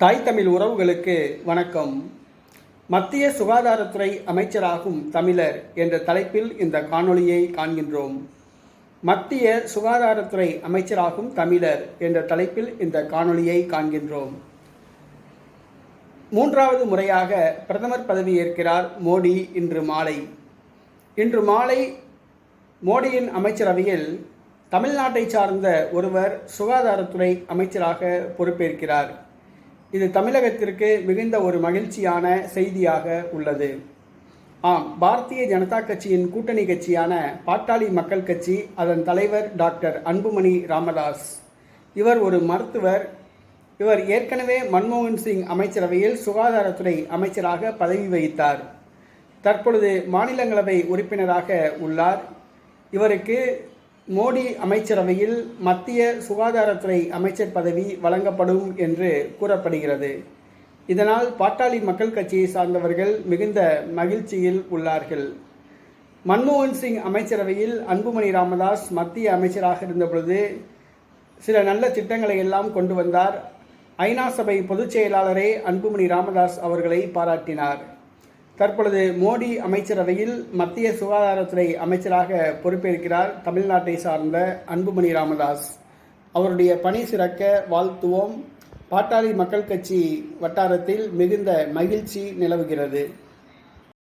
தாய் தமிழ் உறவுகளுக்கு வணக்கம். மத்திய சுகாதாரத்துறை அமைச்சராகும் தமிழர் என்ற தலைப்பில் இந்த காணொளியை காண்கின்றோம். மத்திய சுகாதாரத்துறை அமைச்சராகும் தமிழர் என்ற தலைப்பில் இந்த காணொளியை காண்கின்றோம். மூன்றாவது முறையாக பிரதமர் பதவியேற்கிறார் மோடி இன்று மாலை. இன்று மாலை மோடியின் அமைச்சரவையில் தமிழ்நாட்டை சார்ந்த ஒருவர் சுகாதாரத்துறை அமைச்சராக பொறுப்பேற்கிறார். இது தமிழகத்திற்கு மிகுந்த ஒரு மகிழ்ச்சியான செய்தியாக உள்ளது. ஆம் பாரதிய ஜனதா கட்சியின் கூட்டணி கட்சியான பாட்டாளி மக்கள் கட்சி அதன் தலைவர் டாக்டர் அன்புமணி ராமதாஸ். இவர் ஒரு மருத்துவர். இவர் ஏற்கனவே மன்மோகன் சிங் அமைச்சரவையில் சுகாதாரத்துறை அமைச்சராக பதவி வகித்தார். தற்பொழுது மாநிலங்களவை உறுப்பினராக உள்ளார். இவருக்கு மோடி அமைச்சரவையில் மத்திய சுகாதாரத்துறை அமைச்சர் பதவி வழங்கப்படும் என்று கூறப்படுகிறது. இதனால் பாட்டாளி மக்கள் கட்சியை சார்ந்தவர்கள் மிகுந்த மகிழ்ச்சியில் உள்ளார்கள். மன்மோகன் சிங் அமைச்சரவையில் அன்புமணி ராமதாஸ் மத்திய அமைச்சராக இருந்தபொழுது சில நல்ல திட்டங்களை எல்லாம் கொண்டு வந்தார். ஐநா சபை பொதுச் செயலாளரே அன்புமணி ராமதாஸ் அவர்களை பாராட்டினார். தற்பொழுது மோடி அமைச்சரவையில் மத்திய சுகாதாரத்துறை அமைச்சராக பொறுப்பேற்கிறார் தமிழ்நாட்டை சார்ந்த அன்புமணி ராமதாஸ். அவருடைய பணி சிறக்க வாழ்த்துவோம். பாட்டாளி மக்கள் கட்சி வட்டாரத்தில் மிகுந்த மகிழ்ச்சி நிலவுகிறது.